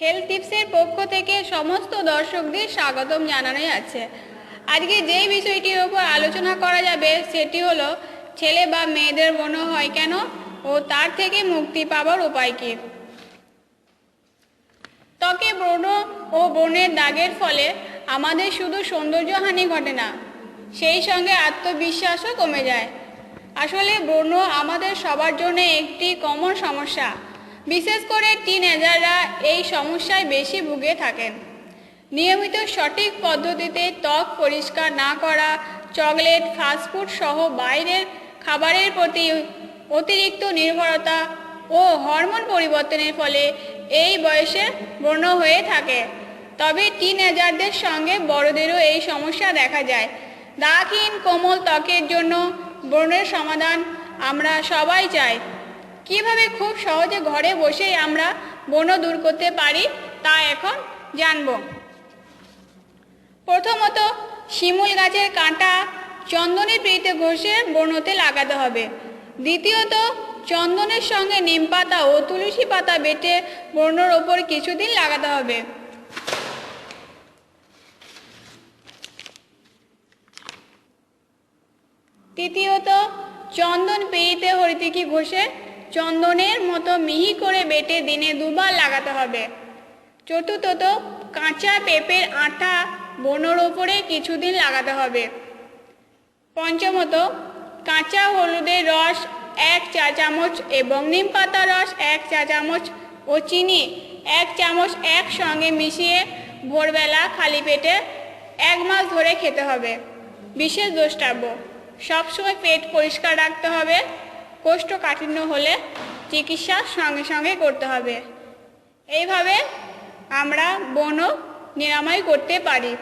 Health টিপসের পক্ষ থেকে সমস্ত দর্শকদের স্বাগতম জানানো যাচ্ছে আজকে যেই বিষয়টির ওপর আলোচনা করা যাবে সেটি হলো, ছেলে বা মেয়েদের ব্রণ হয় কেন ও তার থেকে মুক্তি পাওয়ার উপায় কী? ত্বকে ব্রণ ও ব্রণের দাগের ফলে আমাদের শুধু সৌন্দর্যহানি ঘটে না, সেই সঙ্গে আত্মবিশ্বাসও কমে যায়। আসলে ব্রণ আমাদের সবার জন্য একটি কমন সমস্যা। বিশেষ করে টিনেজাররা এই সমস্যায় বেশি ভুগে থাকেন। নিয়মিত সঠিক পদ্ধতিতে ত্বক পরিষ্কার না করা, চকলেট ফাস্টফুড সহ বাইরের খাবারের প্রতি অতিরিক্ত নির্ভরতা ও হরমোন পরিবর্তনের ফলে এই বয়সে ব্রণ হয়ে থাকে। তবে টিনেজারদের সঙ্গে বড়দেরও এই সমস্যা দেখা যায়। দাগহীন কোমল ত্বকের জন্য ব্রণের সমাধান আমরা সবাই চাই। কীভাবে খুব সহজে ঘরে বসেই আমরা বন দূর করতে পারি তা এখন জানব। প্রথমত, শিমুল গাছের কাঁটা চন্দনের পিড়িতে ঘষে বনতে লাগাতে হবে। দ্বিতীয়ত, চন্দনের সঙ্গে নিম পাতা ও তুলসী পাতা বেটে ব্রণর ওপর কিছুদিন লাগাতে হবে। তৃতীয়ত, চন্দন পিড়িতে হরিতিকি ঘষে চন্দনের মতো মিহি করে বেটে দিনে দুবার লাগাতে হবে। চতুর্থত, কাঁচা পেঁপের আটা বনোর ওপরে কিছুদিন লাগাতে হবে। পঞ্চমত, কাঁচা হলুদের রস এক চা চামচ এবং নিম পাতার রস এক চা চামচ ও চিনি এক চামচ একসঙ্গে মিশিয়ে ভোরবেলা খালি পেটে এক মাস ধরে খেতে হবে। বিশেষ দ্রষ্টাব্য, সবসময় পেট পরিষ্কার রাখতে হবে কোষ্ঠকাঠিন্য হলে চিকিৎসা সঙ্গে সঙ্গে করতে হবে। এইভাবে আমরা বনও নিরাময় করতে পারি।